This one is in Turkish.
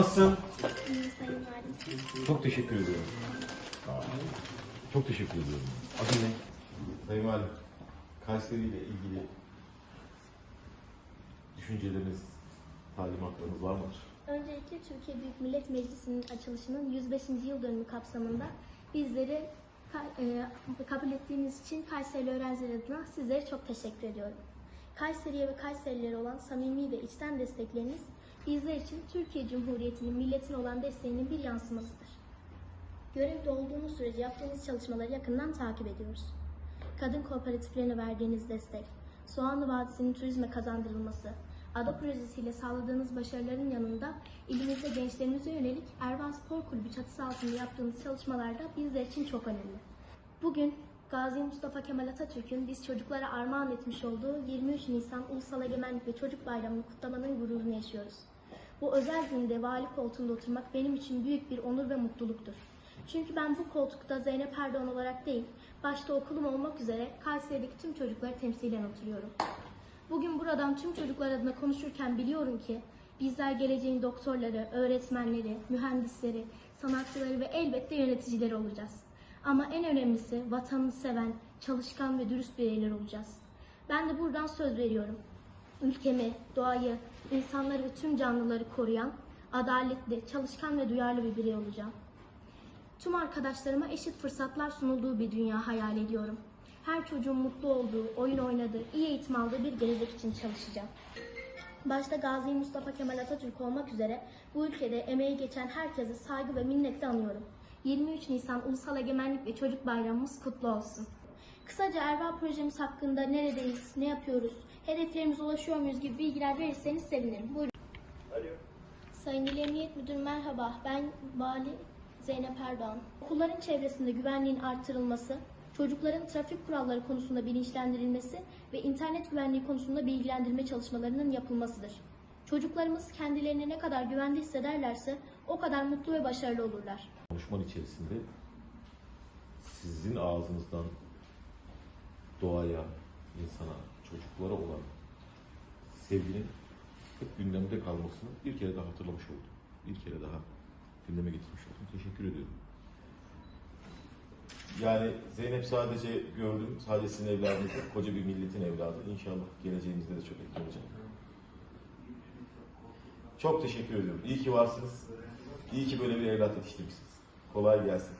Nasılsın? Çok teşekkür ediyorum. Çok teşekkür ediyorum. Adın ne? Sayın Valim, Kayseri ile ilgili düşünceleriniz, talimatlarınız var mıdır? Öncelikle Türkiye Büyük Millet Meclisi'nin açılışının 105. yıl dönümü kapsamında bizleri e, kabul ettiğiniz için Kayserili öğrenciler adına sizlere çok teşekkür ediyorum. Kayseri'ye ve Kayserililere olan samimi ve içten destekleriniz bizler için Türkiye Cumhuriyeti'nin milletine olan desteğinin bir yansımasıdır. Görevde olduğunuz sürece yaptığınız çalışmaları yakından takip ediyoruz. Kadın kooperatiflerine verdiğiniz destek, Soğanlı Vadisi'nin turizme kazandırılması, Ada projesiyle sağladığınız başarıların yanında ilimizde gençlerimize yönelik Ervan Spor Kulübü çatısı altında yaptığınız çalışmalar da bizler için çok önemli. Bugün Gazi Mustafa Kemal Atatürk'ün biz çocuklara armağan etmiş olduğu 23 Nisan Ulusal Egemenlik ve Çocuk Bayramı'nı kutlamanın gururunu yaşıyoruz. Bu özel günde vali koltuğunda oturmak benim için büyük bir onur ve mutluluktur. Çünkü ben bu koltukta Zeynep Erdoğan olarak değil, başta okulum olmak üzere Kayseri'deki tüm çocukları temsilen oturuyorum. Bugün buradan tüm çocuklar adına konuşurken biliyorum ki bizler geleceğin doktorları, öğretmenleri, mühendisleri, sanatçıları ve elbette yöneticileri olacağız. Ama en önemlisi vatanını seven, çalışkan ve dürüst bireyler olacağız. Ben de buradan söz veriyorum. Ülkemi, doğayı, insanları ve tüm canlıları koruyan, adaletli, çalışkan ve duyarlı bir birey olacağım. Tüm arkadaşlarıma eşit fırsatlar sunulduğu bir dünya hayal ediyorum. Her çocuğun mutlu olduğu, oyun oynadığı, iyi eğitim aldığı bir gelecek için çalışacağım. Başta Gazi Mustafa Kemal Atatürk olmak üzere bu ülkede emeği geçen herkese saygı ve minnetle anıyorum. 23 Nisan Ulusal Egemenlik ve Çocuk Bayramımız kutlu olsun. Kısaca Erva projemiz hakkında neredeyiz, ne yapıyoruz, hedeflerimize ulaşıyor muyuz gibi bilgiler verirseniz sevinirim. Buyurun. Sayın İl Emniyet Müdürü merhaba. Ben Vali Zeynep Erdoğan. Okulların çevresinde güvenliğin artırılması, çocukların trafik kuralları konusunda bilinçlendirilmesi ve internet güvenliği konusunda bilgilendirme çalışmalarının yapılmasıdır. Çocuklarımız kendilerini ne kadar güvende hissederlerse o kadar mutlu ve başarılı olurlar. Konuşmanın içerisinde sizin ağzınızdan doğaya, insana, çocuklara olan sevginin hep gündemde kalmasını bir kere daha hatırlamış oldum. Bir kere daha gündeme getirmiş oldum. Teşekkür ediyorum. Yani Zeynep sadece gördüm, sadece sizin evladınız koca bir milletin evladı. İnşallah geleceğinizde de çok etkilenecek. Çok teşekkür ediyorum. İyi ki varsınız. İyi ki böyle bir evlat yetiştirmişsiniz. Kolay gelsin.